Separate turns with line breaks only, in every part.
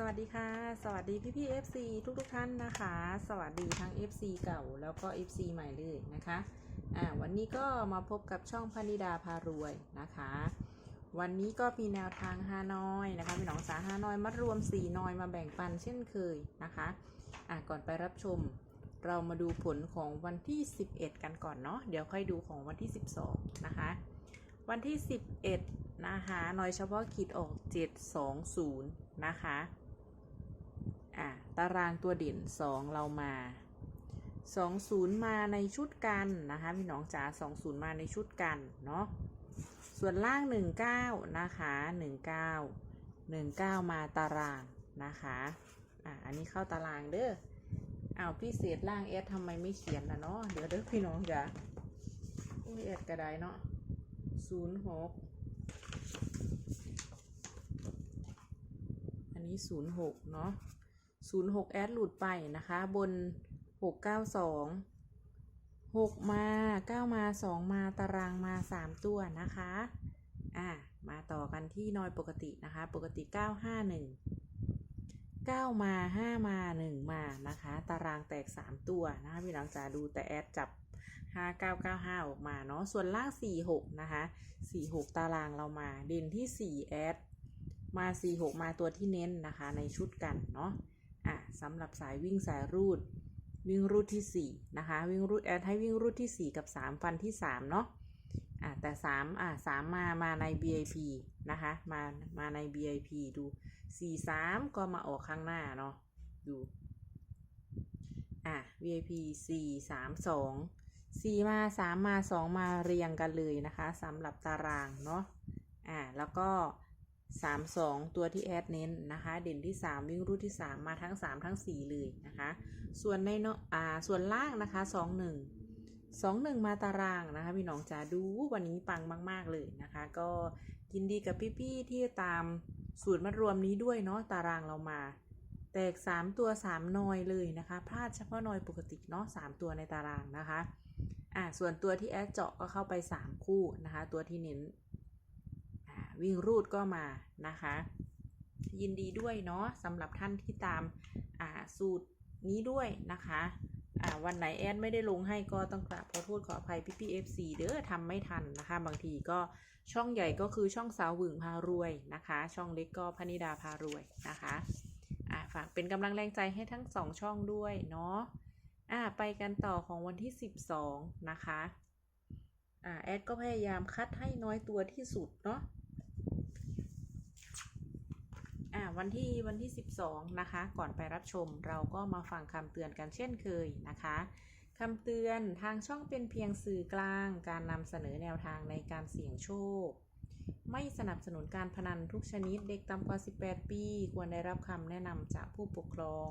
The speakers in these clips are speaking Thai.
สวัสดีค่ะ สวัสดีพี่พี่ FC ทุกทุกท่านนะคะ สวัสดีทั้ง FC เก่าแล้วก็ FC ใหม่เลยนะคะอ่าวันนี้ก็มาพบกับช่องพนิดาพารวยนะคะ วันนี้ก็มีแนวทางฮานอยนะคะมีหนองสาฮานอยมัดรวม4นอยมาแบ่งปันเช่นเคยนะคะอ่าก่อนไปรับชม เรามาดูผลของวันที่ 11 กันก่อนเนาะเดี๋ยวค่อยดูของวันที่ 12 นะคะ วันที่ 11 นะคะนอยเฉพาะขีดออก 720 นะคะ อะตารางตัวเด่น 2 เรามา 20 มาในชุดกันนะคะพี่น้องจ๋า20 มาในชุดกันเนาะส่วนล่าง 19 นะคะ19 19 มาตารางนะคะอะอันนี้เข้าตารางเด้ออ้าวพี่เศษล่างเอสทำไมไม่เขียนนะเนาะเดี๋ยวเด้อพี่น้องจ๋าอุ้ยเอสกระไดเนาะศูนย์หกอันนี้ศูนย์หกเนาะ ศูนย์หกแอดหลุดไปนะคะ บนหกเก้าสองหกมาเก้ามาสองมาตารางมาสามตัวนะคะ อะ มาต่อกันที่นอยปกตินะคะ ปกติเก้าห้าหนึ่งเก้ามาห้ามาหนึ่งมานะคะ ตารางแตกสามตัวนะคะพี่น้องจ๋าดูแต่แอดจับ 5995 ออกมาเนาะ ส่วนล่าง 46 นะคะ 46 ตารางเรามา เด่นที่ 4 แอดมา 46 มาตัวที่เน้นนะคะ ในชุดกันเนาะ อะสำหรับสายวิ่งสายรูด วิ่งรูดที่4นะคะ วิ่งรูดแอดให้วิ่งรูดที่ 4 กับ 3 ฟันที่ 3 เนาะอะแต่3อะ3มามาใน BIP นะคะ มามาใน BIP ดู 4 3 ก็มาออกข้างหน้าเนาะดูอะ VIP 4 3 2สี่มาสามมาสองมาเรียงกันเลยนะคะสำหรับตารางเนาะอ่าแล้วก็ สามสองตัวที่แอดเน้นนะคะ เด่นที่สามวิ่งรูที่สามมาทั้งสามทั้งสี่เลยนะคะ ส่วนในเนาะอ่าส่วนล่างนะคะสองหนึ่งสองหนึ่งมาตารางนะคะพี่น้องจ๋าดูวันนี้ปังมาก ๆ เลยนะคะ ก็ยินดีกับพี่ๆที่ตามสูตรมัดรวมนี้ด้วยเนาะตารางเรามา แตกสามตัวสามนอยเลยนะคะพลาดเฉพาะนอยปกติเนาะสามตัวในตารางนะคะอ่าส่วนตัวที่แอดเจาะก็เข้าไป3คู่นะคะ ตัวที่เน้น วิ่งรูดก็มานะคะ ยินดีด้วยเนาะสำหรับท่านที่ตามสูตรนี้ด้วยนะคะวันไหนแอดไม่ได้ลงให้ก็ต้องกราบขอโทษขออภัยพี่พี่เอฟซีเด้อทำไม่ทันนะคะ บางทีก็ช่องใหญ่ก็คือช่องสาวหวึงพารวยนะคะ ช่องเล็กก็พนิดาพารวยนะคะอ่าฝากเป็นกำลังแรงใจให้ทั้งสองช่องด้วยเนาะอ่าไปกันต่อของวันที่ 12 นะคะอ่าแอดก็พยายามคัดให้น้อยตัวที่สุดเนาะ อ่า วันที่วันที่ 12 นะคะ ก่อนไปรับชมเราก็มาฟังคำเตือนกันเช่นเคยนะคะคำเตือนทางช่องเป็นเพียงสื่อกลาง การนำเสนอแนวทางในการเสี่ยงโชค ไม่สนับสนุนการพนันทุกชนิดเด็กต่ำกว่า 18 ปี ควรได้รับคำแนะนำจากผู้ปกครอง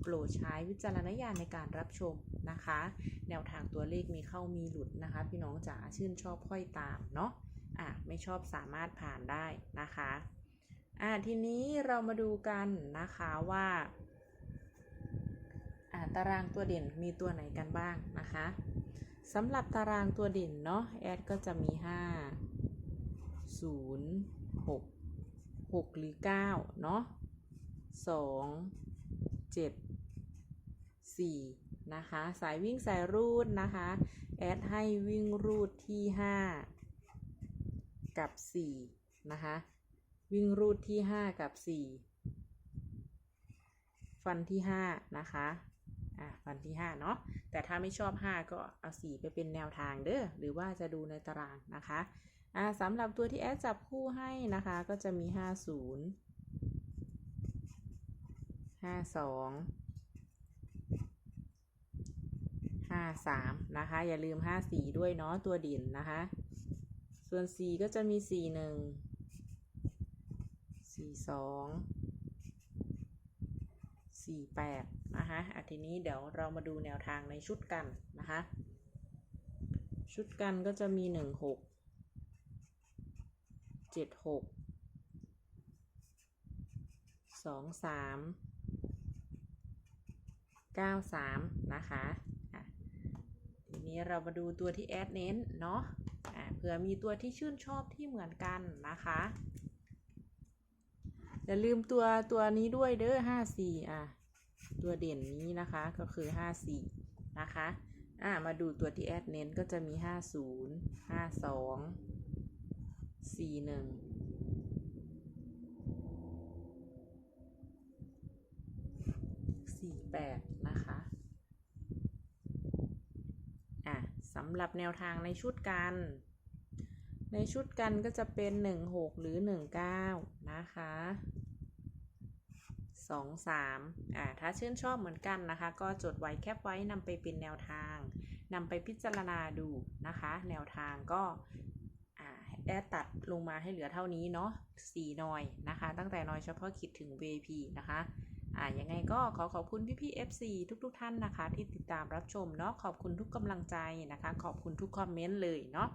โปรดใช้วิจารณญาณในการรับชมนะคะ แนวทางตัวเลขมีเข้ามีหลุดนะคะ พี่น้องจ๋าชื่นชอบค่อยตามเนาะอะไม่ชอบสามารถผ่านได้นะคะ อะทีนี้เรามาดูกันนะคะว่าอะตารางตัวเด่นมีตัวไหนกันบ้างนะคะสำหรับตารางตัวเด่นเนาะแอดก็จะมี 5 0 6 6 หรือ 9 เนาะ2 7 4 นะคะ สายวิ่งสายรูดนะคะ แอดให้วิ่งรูดที่ 5 กับ 4 นะคะ วิ่งรูดที่ 5 กับ 4 ฟันที่ 5 นะคะอะฟันที่ 5 เนาะแต่ถ้าไม่ชอบ 5 ก็เอา 4 ไปเป็นแนวทางเด้อหรือว่าจะดูในตารางนะคะอ่าสำหรับตัวที่แอดจับคู่ให้นะคะ ก็จะมี 50 52 53 นะคะ อย่าลืม 54 ด้วยเนาะตัวด่นนะคะ ส่วน 4 ก็จะมี 41 42 48นะคะอะทีนี้เดี๋ยวเรามาดูแนวทางในชุดกันนะคะ ชุดกันก็จะมี16เจ็ดหกสองสามเก้าสามนะคะอะทีนี้เรามาดูตัวที่แอดเน้นเนาะอะเผื่อมีตัวที่ชื่นชอบที่เหมือนกันนะคะ อย่าลืมตัวตัวนี้ด้วยเด้อห้าสี่อะ ตัวเด่นนี้นะคะก็คือห้าสี่นะคะ อะมาดูตัวที่แอดเน้นก็จะมีห้าศูนย์ห้าสองสี่หนึ่งสี่แปดนะคะ อะสำหรับแนวทางในชุดกันในชุดกันก็จะเป็น 1 6 หรือ 1 9 นะคะ 2 3อ่าถ้าชื่นชอบเหมือนกันนะคะ ก็จดไว้แคปไว้นำไปเป็นแนวทางนำไปพิจารณาดูนะคะ แนวทางก็อ่าแอดตัดลงมาให้เหลือเท่านี้เนาะ4นอยนะคะ ตั้งแต่นอยเฉพาะคิดถึง VP นะคะอ่ายังไงก็ขอขอบคุณพี่พี่ FC ทุกๆทท่านนะคะ ที่ติดตามรับชมเนาะขอบคุณทุกกำลังใจนะคะ ขอบคุณทุกคอมเมนต์เลยเนาะ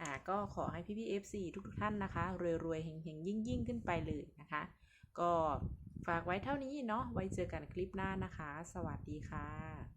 อ่าก็ขอให้พี่พี่ FC ทุกๆทท่านนะคะรวยๆเฮงๆ ยิ่งๆ ขึ้นไปเลยนะคะ ก็ ฝากไว้เท่านี้เนาะไว้เจอกันคลิปหน้านะคะ สวัสดีค่ะ